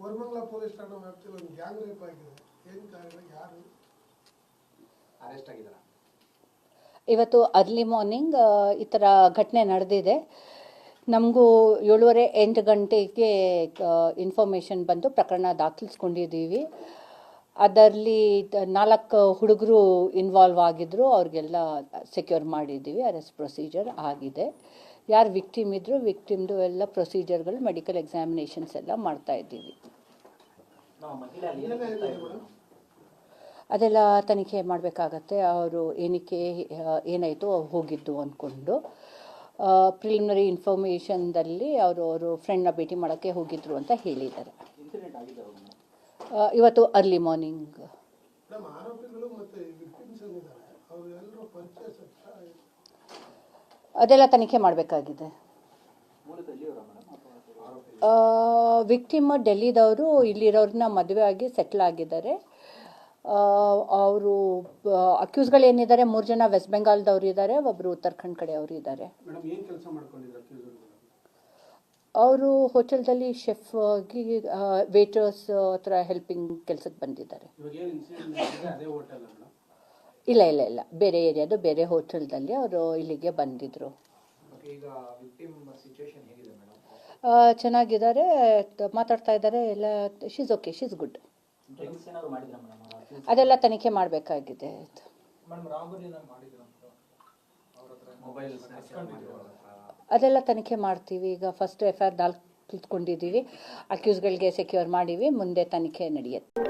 Koramangala police ಠಾಣಾ ವ್ಯಾಪ್ತಿಯಲ್ಲಿ ಒಂದು ಗ್ಯಾಂಗ್ ರೇಪ್ ಆಗಿದೆ. ಏನು ಕಾರಣ? ಯಾರು? ಅರೆಸ್ಟ್ ಆಗಿದ್ದಾರೆ? ಇವತ್ತು ಅರ್ಲಿ ಮಾರ್ನಿಂಗ್ ಈ ಥರ ಘಟನೆ ನಡೆದಿದೆ. ನಮಗೂ ಏಳುವರೆ ಎಂಟು ಗಂಟೆಗೆ ಇನ್ಫಾರ್ಮೇಷನ್ ಬಂದು ಪ್ರಕರಣ ದಾಖಲಿಸ್ಕೊಂಡಿದ್ದೀವಿ. ಅದರಲ್ಲಿ ನಾಲ್ಕು ಹುಡುಗರು ಇನ್ವಾಲ್ವ್ ಆಗಿದ್ರು. ಅವ್ರಿಗೆಲ್ಲ ಸೆಕ್ಯೂರ್ ಮಾಡಿದ್ದೀವಿ. ಅರೆಸ್ಟ್ ಪ್ರೊಸೀಜರ್ ಆಗಿದೆ. ಯಾರು ವಿಕ್ಟಿಮ್ ಇದ್ರು ವಿಕ್ಟಿಮ್ದು ಎಲ್ಲ ಪ್ರೊಸೀಜರ್ಗಳು ಮೆಡಿಕಲ್ ಎಕ್ಸಾಮಿನೇಷನ್ಸ್ ಎಲ್ಲ ಮಾಡ್ತಾ ಇದ್ದೀವಿ. ಅದೆಲ್ಲ ತನಿಖೆ ಮಾಡಬೇಕಾಗತ್ತೆ. ಅವರು ಏನಕ್ಕೆ ಏನಾಯಿತು ಹೋಗಿದ್ದು ಅಂದ್ಕೊಂಡು ಪ್ರಿಲಿಮಿನರಿ ಇನ್ಫಾರ್ಮೇಷನ್ದಲ್ಲಿ ಅವರು ಅವರು ಫ್ರೆಂಡ್ನ ಭೇಟಿ ಮಾಡೋಕ್ಕೆ ಹೋಗಿದ್ರು ಅಂತ ಹೇಳಿದ್ದಾರೆ. ಇವತ್ತು ಅರ್ಲಿ ಮಾರ್ನಿಂಗ್ ಅದೆಲ್ಲ ತನಿಖೆ ಮಾಡಬೇಕಾಗಿದೆ. ವಿಕ್ಟಿಮ್ ಡೆಲ್ಲಿದವರು ಇಲ್ಲಿರೋರನ್ನ ಮದುವೆ ಆಗಿ ಸೆಟ್ಲ್ ಆಗಿದ್ದಾರೆ. ಅವರು ಅಕ್ಯೂಸ್ಗಳು ಏನಿದ್ದಾರೆ ಮೂರು ಜನ ವೆಸ್ಟ್ ಬೆಂಗಾಲ್ದವ್ರು ಇದ್ದಾರೆ ಒಬ್ಬರು ಉತ್ತರಾಖಂಡ್ ಕಡೆಯವರು ಇದ್ದಾರೆ. ಅವರು ಹೋಟೆಲ್ದಲ್ಲಿ ಶೆಫ್ ಆಗಿ ವೇಟರ್ಸ್ ಹತ್ರ ಹೆಲ್ಪಿಂಗ್ ಕೆಲಸಕ್ಕೆ ಬಂದಿದ್ದಾರೆ. ಇಲ್ಲ ಇಲ್ಲ ಇಲ್ಲ. ಬೇರೆ ಏರಿಯಾದ ಬೇರೆ ಹೋಟೆಲ್ದಲ್ಲಿ ಅವರು ಇಲ್ಲಿಗೆ ಬಂದಿದ್ರು. ಈಗ ವಿಕ್ಟಿಮ್ ಸಿಚುವೇಶನ್ ಹೇಗಿದೆ ಮೇಡಮ್ ಆ, ಚೆನ್ನಾಗಿದ್ದಾರೆ. ಮಾತಾಡ್ತಾ ಇದ್ದಾರೆ. ಎಲ್ಲ she's okay she's good drinks ಏನಾದ್ರು ಮಾಡಿದ್ರ ಮೇಡಮ್ ಅದೆಲ್ಲ ತನಿಖೆ ಮಾಡಬೇಕಾಗಿದೆ. ಅದೆಲ್ಲ ತನಿಖೆ ಮಾಡ್ತೀವಿ. ಈಗ ಫಸ್ಟ್ ಎಫ್ ಐ ಆರ್ ದಾಖಲಿಸ್ಕೊಂಡಿದ್ದೀವಿ ಅಕ್ಯೂಸ್ಗಳಿಗೆ ಸೆಕ್ಯೂರ್ ಮಾಡೀವಿ. ಮುಂದೆ ತನಿಖೆ ನಡೆಯುತ್ತೆ.